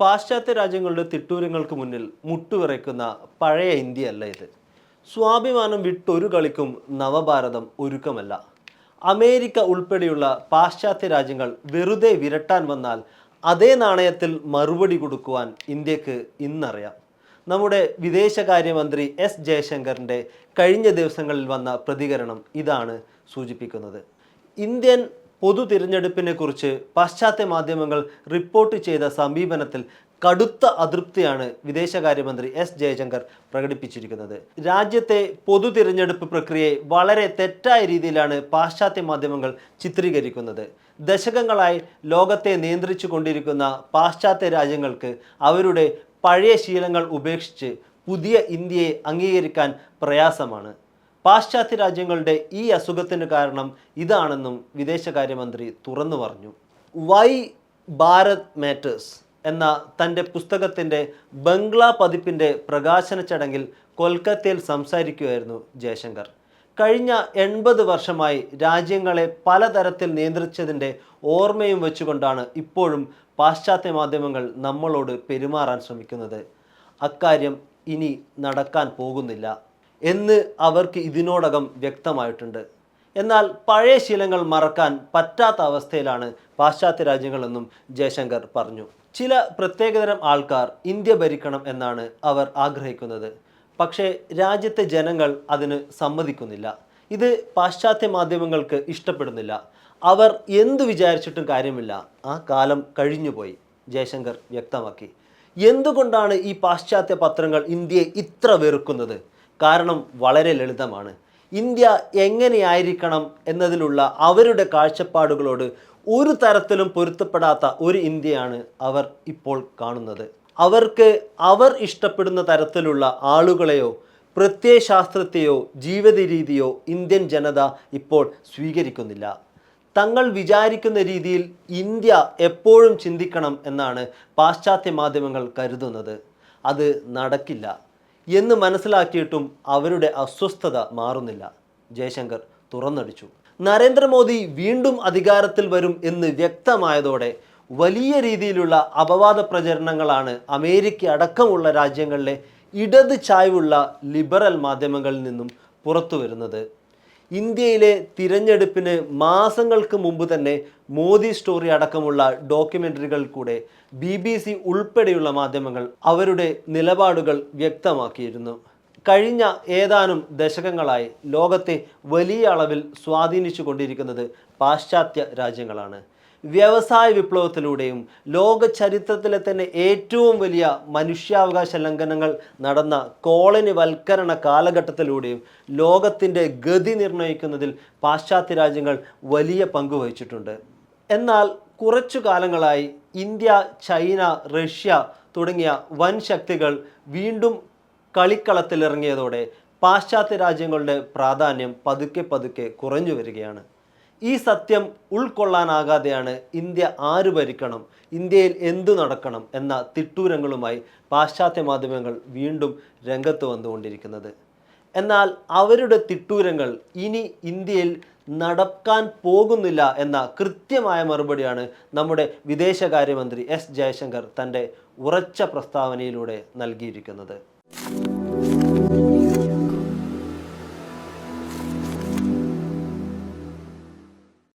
പാശ്ചാത്യ രാജ്യങ്ങളുടെ തിട്ടൂരങ്ങൾക്ക് മുന്നിൽ മുട്ടുവിറയ്ക്കുന്ന പഴയ ഇന്ത്യ അല്ല ഇത്. സ്വാഭിമാനം വിട്ടൊരു കളിക്കും നവഭാരതം ഒരുക്കമല്ല. അമേരിക്ക ഉൾപ്പെടെയുള്ള പാശ്ചാത്യ രാജ്യങ്ങൾ വെറുതെ വിരട്ടാൻ വന്നാൽ അതേ നാണയത്തിൽ മറുപടി കൊടുക്കുവാൻ ഇന്ത്യയ്ക്ക് ഇന്നറിയാം. നമ്മുടെ വിദേശകാര്യമന്ത്രി എസ് ജയശങ്കറിന്റെ കഴിഞ്ഞ ദിവസങ്ങളിൽ വന്ന പ്രതികരണം ഇതാണ് സൂചിപ്പിക്കുന്നത്. ഇന്ത്യൻ പൊതു തിരഞ്ഞെടുപ്പിനെ കുറിച്ച് പാശ്ചാത്യ മാധ്യമങ്ങൾ റിപ്പോർട്ട് ചെയ്ത സമീപനത്തിൽ കടുത്ത അതൃപ്തിയാണ് വിദേശകാര്യമന്ത്രി എസ് ജയശങ്കർ പ്രകടിപ്പിച്ചിരിക്കുന്നത്. രാജ്യത്തെ പൊതു തിരഞ്ഞെടുപ്പ് പ്രക്രിയയെ വളരെ തെറ്റായ രീതിയിലാണ് പാശ്ചാത്യ മാധ്യമങ്ങൾ ചിത്രീകരിക്കുന്നത്. ദശകങ്ങളായി ലോകത്തെ നിയന്ത്രിച്ചു കൊണ്ടിരിക്കുന്ന പാശ്ചാത്യ രാജ്യങ്ങൾക്ക് അവരുടെ പഴയ ശീലങ്ങൾ ഉപേക്ഷിച്ച് പുതിയ ഇന്ത്യയെ അംഗീകരിക്കാൻ പ്രയാസമാണ്. പാശ്ചാത്യ രാജ്യങ്ങളുടെ ഈ അസുഖത്തിന് കാരണം ഇതാണെന്നും വിദേശകാര്യമന്ത്രി തുറന്നു പറഞ്ഞു. വൈ ഭാരത് മാറ്റേഴ്സ് എന്ന തന്റെ പുസ്തകത്തിന്റെ ബംഗ്ലാ പതിപ്പിന്റെ പ്രകാശന ചടങ്ങിൽ കൊൽക്കത്തയിൽ സംസാരിക്കുകയായിരുന്നു ജയശങ്കർ. കഴിഞ്ഞ എൺപത് വർഷമായി രാജ്യങ്ങളെ പലതരത്തിൽ നിയന്ത്രിച്ചതിന്റെ ഓർമ്മയും വെച്ചുകൊണ്ടാണ് ഇപ്പോഴും പാശ്ചാത്യ മാധ്യമങ്ങൾ നമ്മളോട് പെരുമാറാൻ ശ്രമിക്കുന്നത്. അക്കാര്യം ഇനി നടക്കാൻ പോകുന്നില്ല. എന്ന് അവർക്ക് ഇതിനോടകം വ്യക്തമായിട്ടുണ്ട്. എന്നാൽ പഴയ ശീലങ്ങൾ മറക്കാൻ പറ്റാത്ത അവസ്ഥയിലാണ് പാശ്ചാത്യ രാജ്യങ്ങളെന്നും ജയശങ്കർ പറഞ്ഞു. ചില പ്രത്യേകതരം ആൾക്കാർ ഇന്ത്യ ഭരിക്കണം എന്നാണ് അവർ ആഗ്രഹിക്കുന്നത്. പക്ഷേ രാജ്യത്തെ ജനങ്ങൾ അതിന് സമ്മതിക്കുന്നില്ല. ഇത് പാശ്ചാത്യ മാധ്യമങ്ങൾക്ക് ഇഷ്ടപ്പെടുന്നില്ല. അവർ എന്തു വിചാരിച്ചിട്ടും കാര്യമില്ല. ആ കാലം കഴിഞ്ഞുപോയി ജയശങ്കർ വ്യക്തമാക്കി. എന്തുകൊണ്ടാണ് ഈ പാശ്ചാത്യ പത്രങ്ങൾ ഇന്ത്യയെ ഇത്ര വെറുക്കുന്നത്? കാരണം വളരെ ലളിതമാണ്. ഇന്ത്യ എങ്ങനെയായിരിക്കണം എന്നതിലുള്ള അവരുടെ കാഴ്ചപ്പാടുകളോട് ഒരു തരത്തിലും പൊരുത്തപ്പെടാത്ത ഒരു ഇന്ത്യയാണ് അവർ ഇപ്പോൾ കാണുന്നത്. അവർക്ക് അവർ ഇഷ്ടപ്പെടുന്ന തരത്തിലുള്ള ആളുകളെയോ പ്രത്യയശാസ്ത്രത്തെയോ ജീവിത രീതിയോ ഇന്ത്യൻ ജനത ഇപ്പോൾ സ്വീകരിക്കുന്നില്ല. തങ്ങൾ വിചാരിക്കുന്ന രീതിയിൽ ഇന്ത്യ എപ്പോഴും ചിന്തിക്കണം എന്നാണ് പാശ്ചാത്യ മാധ്യമങ്ങൾ കരുതുന്നത്. അത് നടക്കില്ല. എന്ന് മനസ്സിലാക്കിയിട്ടും അവരുടെ അസ്വസ്ഥത മാറുന്നില്ല. ജയശങ്കർ തുറന്നടിച്ചു. നരേന്ദ്രമോദി വീണ്ടും അധികാരത്തിൽ വരും എന്ന് വ്യക്തമായതോടെ വലിയ രീതിയിലുള്ള അപവാദ പ്രചരണങ്ങളാണ് അമേരിക്ക അടക്കമുള്ള രാജ്യങ്ങളിലെ ഇടത് ചായ്വുള്ള ലിബറൽ മാധ്യമങ്ങളിൽ നിന്നും പുറത്തു വരുന്നത് ഇന്ത്യയിലെ തിരഞ്ഞെടുപ്പിന് മാസങ്ങൾക്ക് മുമ്പ് തന്നെ മോദി സ്റ്റോറി അടക്കമുള്ള ഡോക്യുമെന്ററികൾ കൂടെ ബി ബി സി ഉൾപ്പെടെയുള്ള മാധ്യമങ്ങൾ അവരുടെ നിലപാടുകൾ വ്യക്തമാക്കിയിരുന്നു. കഴിഞ്ഞ ഏതാനും ദശകങ്ങളായി ലോകത്തെ വലിയ അളവിൽ സ്വാധീനിച്ചു കൊണ്ടിരിക്കുന്നത് പാശ്ചാത്യ രാജ്യങ്ങളാണ്. വ്യവസായ വിപ്ലവത്തിലൂടെയും ലോക ചരിത്രത്തിലെ തന്നെ ഏറ്റവും വലിയ മനുഷ്യാവകാശ ലംഘനങ്ങൾ നടന്ന കോളനിവൽക്കരണ കാലഘട്ടത്തിലൂടെയും ലോകത്തിന്റെ ഗതി നിർണയിക്കുന്നതിൽ പാശ്ചാത്യ രാജ്യങ്ങൾ വലിയ പങ്ക് വഹിച്ചിട്ടുണ്ട്. എന്നാൽ കുറച്ചു കാലങ്ങളായി ഇന്ത്യ ചൈന റഷ്യ തുടങ്ങിയ വൻ ശക്തികൾ വീണ്ടും കളിക്കളത്തിലിറങ്ങിയതോടെ പാശ്ചാത്യ രാജ്യങ്ങളുടെ പ്രാധാന്യം പതുക്കെ പതുക്കെ കുറഞ്ഞു വരികയാണ്. ഈ സത്യം ഉൾക്കൊള്ളാനാകാതെയാണ് ഇന്ത്യ ആര് ഭരിക്കണം ഇന്ത്യയിൽ എന്തു നടക്കണം എന്ന തിട്ടൂരങ്ങളുമായി പാശ്ചാത്യ മാധ്യമങ്ങൾ വീണ്ടും രംഗത്ത് വന്നുകൊണ്ടിരിക്കുന്നത്. എന്നാൽ അവരുടെ തിട്ടൂരങ്ങൾ ഇനി ഇന്ത്യയിൽ നടക്കാൻ പോകുന്നില്ല എന്ന കൃത്യമായ മറുപടിയാണ് നമ്മുടെ വിദേശകാര്യമന്ത്രി എസ് ജയശങ്കർ തന്റെ ഉറച്ച പ്രസ്താവനയിലൂടെ നൽകിയിരിക്കുന്നത്.